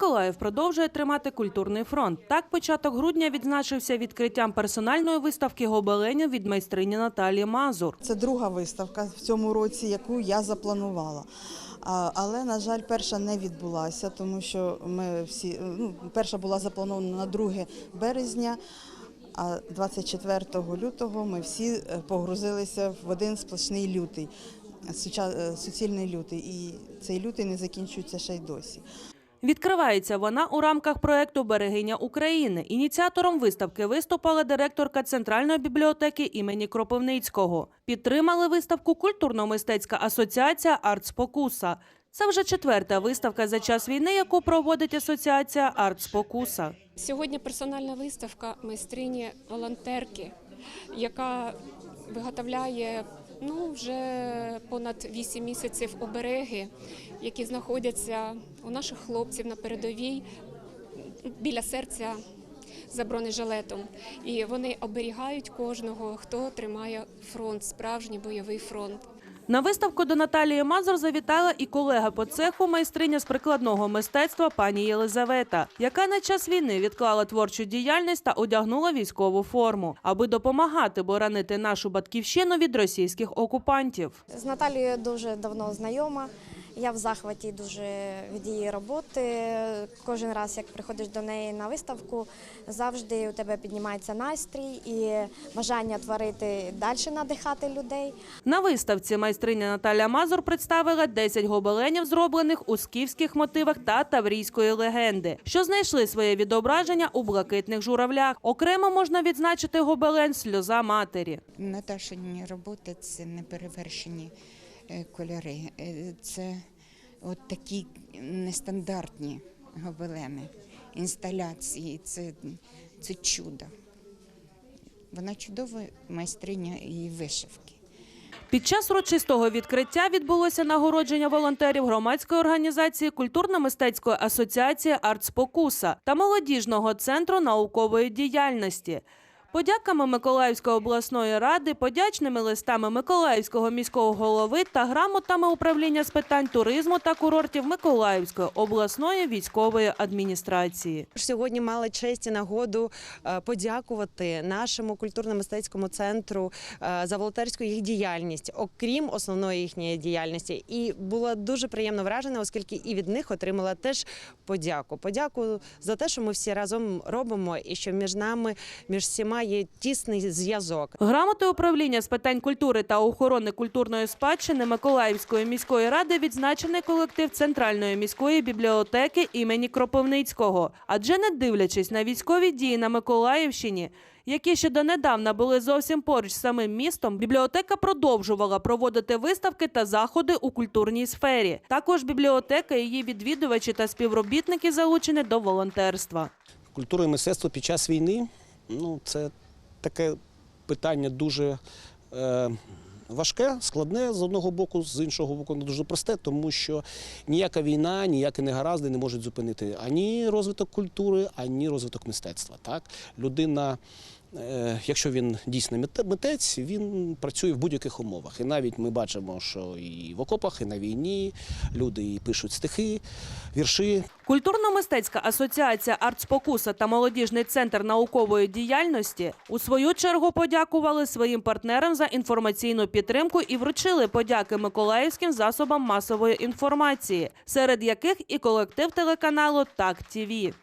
Миколаїв продовжує тримати культурний фронт. Так, початок грудня відзначився відкриттям персональної виставки гобеленів від майстрині Наталії Мазур. Це друга виставка в цьому році, яку я запланувала. Але, на жаль, перша не відбулася, тому що ми всі ну, перша була запланована на 2 березня, а 24 лютого ми всі е, погрузилися в один сплошний лютий, е, суцільний лютий. І цей лютий не закінчується ще й досі. Відкривається вона у рамках проекту Берегиня України. Ініціатором виставки виступила директорка Центральної бібліотеки імені Кропивницького. Підтримали виставку культурно-мистецька асоціація «Артспокуса». Це вже четверта виставка за час війни, яку проводить асоціація «Артспокуса». Сьогодні персональна виставка майстрині волонтерки, яка виготовляє ну, вже понад 8 місяців обереги, які знаходяться у наших хлопців на передовій біля серця за бронежилетом. І вони оберігають кожного, хто тримає фронт, справжній бойовий фронт. На виставку до Наталії Мазур завітала і колега по цеху, майстриня з прикладного мистецтва пані Єлизавета, яка на час війни відклала творчу діяльність та одягнула військову форму, аби допомагати боронити нашу батьківщину від російських окупантів. З Наталією дуже давно знайома. Я в захваті дуже від її роботи. Кожен раз, як приходиш до неї на виставку, завжди у тебе піднімається настрій і бажання творити далі надихати людей. На виставці майстриня Наталя Мазур представила 10 гобеленів, зроблених у скіфських мотивах та таврійської легенди, що знайшли своє відображення у блакитних журавлях. Окремо можна відзначити гобелен Сльоза матері. Наташині роботи це неперевершені кольори. Е, Це от такі нестандартні гобелени, інсталяції, це, це чудо. Вона чудова майстриня і вишивки. Під час урочистого відкриття відбулося нагородження волонтерів громадської організації культурно-мистецької асоціації «Артспокуса» та молодіжного центру наукової діяльності. Подяками Миколаївської обласної ради, подячними листами Миколаївського міського голови та грамотами управління з питань туризму та курортів Миколаївської обласної військової адміністрації. Сьогодні мали честь і нагоду е, подякувати нашому культурно-мистецькому центру е, за волонтерську їх діяльність, окрім основної їхньої діяльності. І була дуже приємно вражена, оскільки і від них отримала теж подяку. Подяку за те, що ми всі разом робимо, і що між нами, між всіма є тісний зв'язок. Грамотою управління з питань культури та охорони культурної спадщини Миколаївської міської ради відзначений колектив Центральної міської бібліотеки імені Кропивницького. Адже не дивлячись на військові дії на Миколаївщині, які ще донедавна були зовсім поруч з самим містом, бібліотека продовжувала проводити виставки та заходи у культурній сфері. Також бібліотека, її відвідувачі та співробітники залучені до волонтерства. Культура і мистецтво під час війни ну, це таке питання дуже е, важке, складне з одного боку, з іншого боку, не дуже просте, тому що ніяка війна, ніякі негаразди не можуть зупинити ані розвиток культури, ані розвиток мистецтва. Так? Людина. Е, Якщо він дійсно митець, він працює в будь-яких умовах. І навіть ми бачимо, що і в окопах, і на війні люди і пишуть стихи, вірші, Культурно-мистецька асоціація «Артспокуса» та молодіжний центр наукової діяльності у свою чергу подякували своїм партнерам за інформаційну підтримку і вручили подяки миколаївським засобам масової інформації, серед яких і колектив телеканалу Так ТІВІ.